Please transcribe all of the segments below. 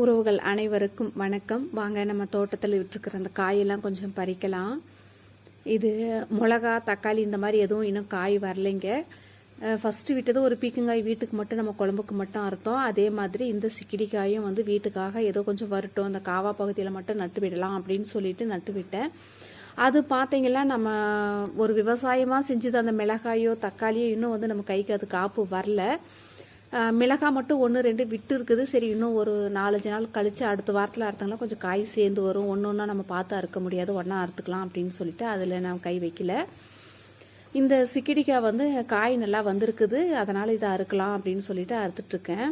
உறவுகள் அனைவருக்கும் வணக்கம். வாங்க நம்ம தோட்டத்தில் விட்டுருக்கிற அந்த காயெல்லாம் கொஞ்சம் பறிக்கலாம். இது மிளகா தக்காளி இந்த மாதிரி எதுவும் இன்னும் காய் வரலைங்க. ஃபஸ்ட்டு விட்டது ஒரு பீக்கங்காய் வீட்டுக்கு மட்டும் நம்ம குழம்புக்கு மட்டும் அறுத்தோம். அதே மாதிரி இந்த சிக்கிடிக்காயும் வந்து வீட்டுக்காக ஏதோ கொஞ்சம் வரட்டும். அந்த காவா பகுதியில் மட்டும் நட்டு விடலாம் அப்படின்னு சொல்லிட்டு நட்டு விட்டேன். அது பார்த்தீங்கன்னா நம்ம ஒரு விவசாயமாக செஞ்சது அந்த மிளகாயோ தக்காளியோ இன்னும் வந்து நம்ம கைக்கு அது காப்பு வரல. மிளகாய் மட்டும் ஒன்று ரெண்டு விட்டு இருக்குது. சரி இன்னும் ஒரு நாலஞ்சு நாள் கழித்து அடுத்த வாரத்தில் அறுத்தாங்களா கொஞ்சம் காய் சேர்ந்து வரும். ஒன்று ஒன்றா நம்ம பார்த்து அறுக்க முடியாது. ஒன்றா அறுத்துக்கலாம் அப்படின்னு சொல்லிட்டு அதில் நான் கை வைக்கல. இந்த சிக்கிடிக்காய் வந்து காய் நல்லா வந்திருக்குது. அதனால் இதை அறுக்கலாம் அப்படின்னு சொல்லிட்டு அறுத்துட்ருக்கேன்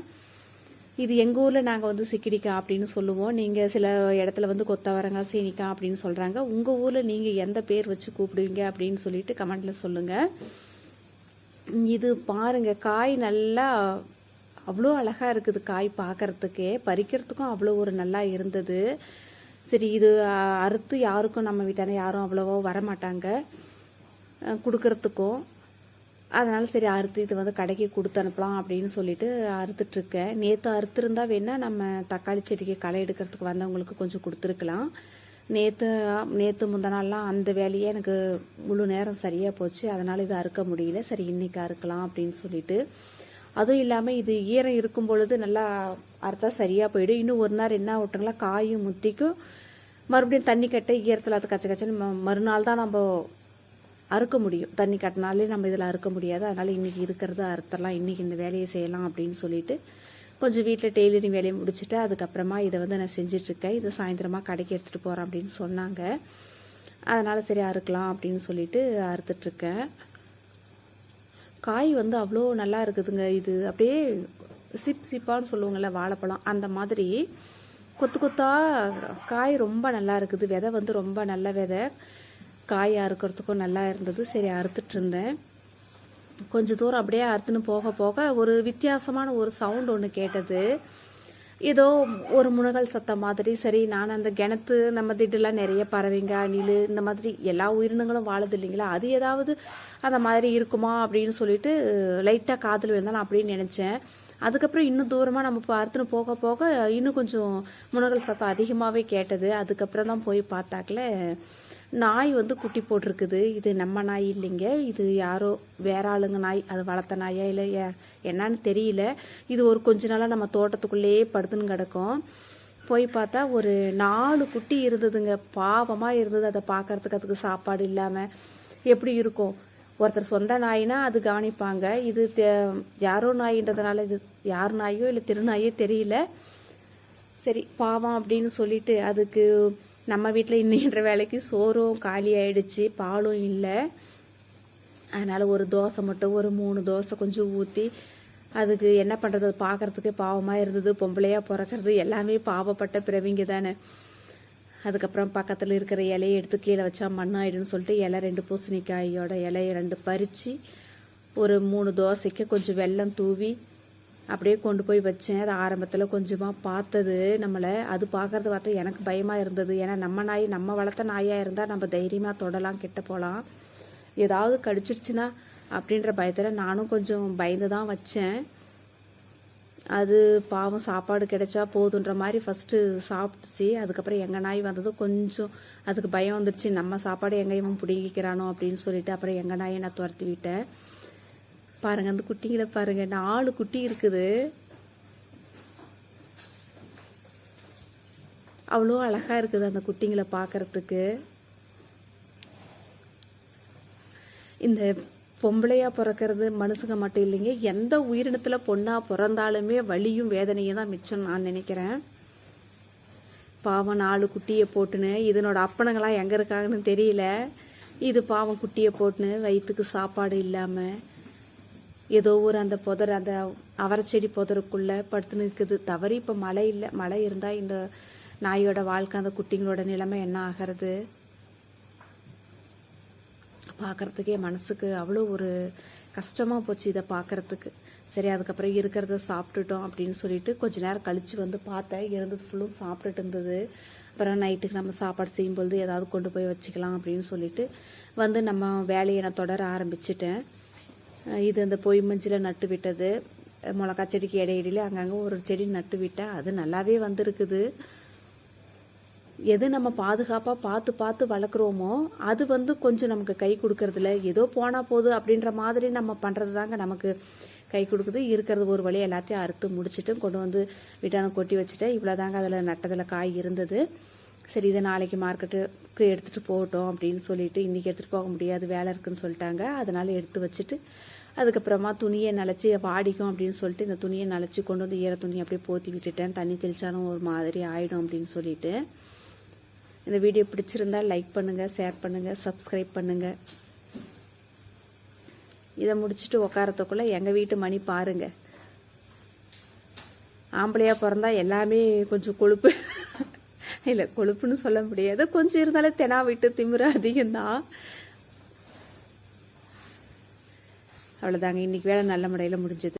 இது எங்கள் ஊரில் நாங்கள் வந்து சிக்கிடிக்காய் அப்படின்னு சொல்லுவோம். நீங்கள் சில இடத்துல வந்து கொத்தவரங்காய் சீனிக்காய் அப்படின்னு சொல்கிறாங்க உங்கள் ஊரில் நீங்கள் எந்த பேர் வச்சு கூப்பிடுவீங்க அப்படின்னு சொல்லிட்டு கமெண்ட்டில் சொல்லுங்கள் இது பாருங்கள் காய் நல்லா அவ்வளோ அழகாக இருக்குது காய் பார்க்கறதுக்கே பறிக்கிறதுக்கும் அவ்வளோ ஒரு நல்லா இருந்தது. சரி இது அறுத்து யாருக்கும் நம்ம வீட்டான யாரும் அவ்வளோவா வரமாட்டாங்க. கொடுக்கறதுக்கும். அதனால் சரி அறுத்து இது வந்து கடைக்கு கொடுத்து அனுப்பலாம் அப்படின்னு சொல்லிட்டு அறுத்துட்ருக்கேன். நேற்று அறுத்துருந்தா வேணால் நம்ம தக்காளி செடிக்கு களை எடுக்கிறதுக்கு வந்தவங்களுக்கு கொஞ்சம் கொடுத்துருக்கலாம். நேற்று நேற்று முந்த நாள்லாம் அந்த வேலையே எனக்கு முழு நேரம் சரியாக போச்சு. அதனால் இது அறுக்க முடியல. சரி இன்னைக்கு அறுக்கலாம் அப்படின்னு சொல்லிட்டு. அதுவும் இல்லாமல் இது ஈரம் இருக்கும் பொழுது நல்லா அறுத்தா சரியாக போயிடும். இன்னும் ஒரு நாள் என்ன விட்டுங்களா காயும் முத்திக்கும். மறுபடியும் தண்ணி கட்ட ஈரத்தில் அது கச்ச கச்சன்னு மறுநாள் தான் நம்ம அறுக்க முடியும். தண்ணி கட்டினாலே நம்ம இதில் அறுக்க முடியாது. அதனால் இன்றைக்கி இருக்கிறத அறுத்தலாம் இன்றைக்கி இந்த வேலையை செய்யலாம் அப்படின்னு சொல்லிட்டு கொஞ்சம் வீட்டில் டெய்லரிங் வேலையை முடிச்சுட்டு அதுக்கப்புறமா இதை வந்து நான் செஞ்சிட்ருக்கேன். இதை சாயந்தரமாக கடைக்கு எடுத்துகிட்டு போகிறேன் அப்படின்னு சொன்னாங்க. அதனால் சரி அறுக்கலாம் அப்படின்னு சொல்லிட்டு அறுத்துட்ருக்கேன். காய் வந்து அவ்வளோ நல்லா இருக்குதுங்க இது. அப்படியே சிப் சிப்பான்னு சொல்லுவாங்கள்ல வாழைப்பழம். அந்த மாதிரி கொத்து கொத்தாக காய் ரொம்ப நல்லா இருக்குது. விதை வந்து ரொம்ப நல்ல விதை. காய் அறுக்கிறதுக்கும் நல்லா இருந்தது. சரி அறுத்துட்ருந்தேன். கொஞ்சம் கொஞ்ச தூரம் அப்படியே அறுத்துன்னு போக போக ஒரு வித்தியாசமான ஒரு சவுண்ட் ஒன்று கேட்டது. ஏதோ ஒரு முனகல் சத்தம் மாதிரி சரி நான் அந்த கிணத்து நம்ம திட்டுலாம் நிறைய பறவைங்க அணில் இந்த மாதிரி எல்லா உயிரினங்களும் வாழுது இல்லைங்களா? அது ஏதாவது அந்த மாதிரி இருக்குமா அப்படின்னு சொல்லிட்டு லைட்டாக காதில் விழுந்தா நான் அப்படின்னு நினச்சேன். அதுக்கப்புறம் இன்னும் தூரமாக நம்ம பார்த்துன்னு போக போக இன்னும் கொஞ்சம் முனகல் சத்தம் அதிகமாகவே கேட்டது. அதுக்கப்புறம் தான் போய் பார்த்தாக்கல. நாய் வந்து குட்டி போட்டிருக்குது. இது நம்ம நாய் இல்லைங்க. இது யாரோ வேற ஆளுங்க நாய். அது வளர்த்த நாயா இல்லை ஏ- என்னன்னு தெரியல. இது ஒரு கொஞ்ச நாளாக நம்ம தோட்டத்துக்குள்ளேயே படுத்துன்னு கிடக்கும். போய் பார்த்தா ஒரு நாலு குட்டி இருந்ததுங்க. பாவமாக இருந்தது. அதை பார்க்கறதுக்கு அதுக்கு சாப்பாடு இல்லாமல் எப்படி இருக்கும்? ஒருத்தர் சொந்த நாயினா அது கவனிப்பாங்க. இது தே- யாரோ நாயின்றதுனால இது யார் நாயோ இல்லை திருநாயோ தெரியல. சரி பாவம் அப்படின்னு சொல்லிட்டு அதுக்கு நம்ம வீட்டில் இன்னைன்ற வேலைக்கு சோறும் காலி ஆயிடுச்சு பாலும் இல்லை. அதனால் ஒரு தோசை மட்டும் ஒரு மூணு தோசை கொஞ்சம் ஊற்றி அதுக்கு என்ன பண்ணுறது பார்க்குறதுக்கு பாவமாக இருந்தது. பொம்பளையாக பிறக்கிறது எல்லாமே பாவப்பட்ட பிறவிங்க தானே அதுக்கப்புறம் பக்கத்தில் இருக்கிற இலையை எடுத்து கீழே வச்சா மண்ணாயிடுன்னு சொல்லிட்டு இலை ரெண்டு பூசணிக்காயோட இலையை ரெண்டு பறித்து ஒரு மூணு தோசைக்கு கொஞ்சம் வெல்லம் தூவி அப்படியே கொண்டு போய் வச்சேன். அது ஆரம்பத்தில் கொஞ்சமாக பார்த்தது. நம்மளை அது பார்க்குறது பார்த்தா எனக்கு பயமாக இருந்தது. ஏன்னா நம்ம நாய் நம்ம வளர்த்த நாயாக இருந்தால் நம்ம தைரியமாக தொடலாம் கிட்ட போகலாம் ஏதாவது கடிச்சிருச்சுன்னா அப்படின்ற பயத்தில் நானும் கொஞ்சம் பயந்து தான் வச்சேன். அது பாவம் சாப்பாடு கிடைச்சா போதுன்ற மாதிரி ஃபஸ்ட்டு சாப்பிட்டுச்சு. அதுக்கப்புறம் எங்கள் நாய் வந்தது கொஞ்சம் அதுக்கு பயம் வந்துடுச்சு நம்ம சாப்பாடு எங்கேயும் பிடிங்கிக்கிறானோ அப்படின்னு சொல்லிட்டு அப்புறம் எங்கள் நாயை நான் துரத்தி விட்டேன். பாருங்க அந்த குட்டிங்களை பாருங்க. நாலு குட்டி இருக்குது. அவ்வளோ அழகாக இருக்குது அந்த குட்டிங்களை பார்க்கறதுக்கு. இந்த பொம்பளையாக பிறக்கிறது மனுஷங்க மட்டும் இல்லைங்க. எந்த உயிரினத்தில் பொண்ணாக பிறந்தாலுமே வலியும் வேதனையும் தான் மிச்சம் நான் நினைக்கிறேன். பாவம் நாலு குட்டியை போட்டுன்னு இதனோட அப்பனுங்களாம் எங்கே இருக்காங்கன்னு தெரியல. இது பாவம் குட்டியை போட்டுன்னு வயிற்றுக்கு சாப்பாடு இல்லாமல் ஏதோ ஒரு அந்த புதர் அந்த அவரைச்செடி புதருக்குள்ளே படுத்துன்னு இருக்குது தவறி இப்போ மழை இல்லை. மழை இருந்தால் இந்த நாயோட வாழ்க்கை அந்த குட்டிங்களோட நிலைமை என்ன ஆகிறது? பார்க்கறதுக்கே மனசுக்கு அவ்வளோ ஒரு கஷ்டமாக போச்சு இதை பார்க்குறதுக்கு சரி அதுக்கப்புறம் இருக்கிறத சாப்பிட்டுட்டோம் அப்படின்னு சொல்லிட்டு கொஞ்ச நேரம் கழித்து வந்து பார்த்தேன். இருந்தது ஃபுல்லும் சாப்பிட்டுட்டு இருந்தது. அப்புறம் நைட்டுக்கு நம்ம சாப்பாடு செய்யும்பொழுது ஏதாவது கொண்டு போய் வச்சுக்கலாம் அப்படின்னு சொல்லிட்டு வந்து நம்ம வேலையை நான் தொடர ஆரம்பிச்சிட்டேன். இது அந்த பொய் மஞ்சில் நட்டு விட்டது. மிளகா செடிக்கு இடையிடையில அங்கங்கே ஒரு செடி நட்டு விட்டால் அது நல்லாவே வந்திருக்குது. எது நம்ம பாதுகாப்பாக பார்த்து பார்த்து வளர்க்குறோமோ அது வந்து கொஞ்சம் நமக்கு கை கொடுக்கறதில்ல. ஏதோ போனால் போதும் அப்படின்ற மாதிரி நம்ம பண்ணுறது தாங்க நமக்கு கை கொடுக்குது. இருக்கிறது ஒரு வழி எல்லாத்தையும் அறுத்து முடிச்சுட்டு கொண்டு வந்து வீட்டான கொட்டி வச்சுட்டேன். இவ்வளோ தாங்க அதில் நட்டதில் காய் இருந்தது. சரி இதை நாளைக்கு மார்க்கெட்டுக்கு எடுத்துகிட்டு போகட்டும் அப்படின்னு சொல்லிட்டு இன்றைக்கி எடுத்துகிட்டு போக முடியாது வேலை இருக்குன்னு சொல்லிட்டாங்க. அதனால் எடுத்து வச்சுட்டு அதுக்கப்புறமா துணியை நனைச்சி வாடிக்கும் அப்படின்னு சொல்லிட்டு இந்த துணியை நனைச்சி கொண்டு வந்து ஈர துணி அப்படியே போற்றி விட்டுட்டேன். தண்ணி தெளிச்சாலும் ஒரு மாதிரி ஆகிடும் அப்படின்னு சொல்லிட்டு. இந்த வீடியோ பிடிச்சிருந்தா லைக் பண்ணுங்கள் ஷேர் பண்ணுங்கள் சப்ஸ்கிரைப் பண்ணுங்கள் இதை முடிச்சுட்டு உட்காரத்துக்குள்ளே எங்கள் வீட்டு மணி பாருங்கள் ஆம்பளையாக பிறந்தா எல்லாமே கொஞ்சம் கொழுப்பு. இல்லை கொழுப்புன்னு சொல்ல முடியாது. கொஞ்சம் இருந்தாலும் தெனா விட்டு திமிர அதிகம்தான். அவ்வளோதாங்க இன்றைக்கி வேலை நல்ல முறையில் முடிஞ்சது.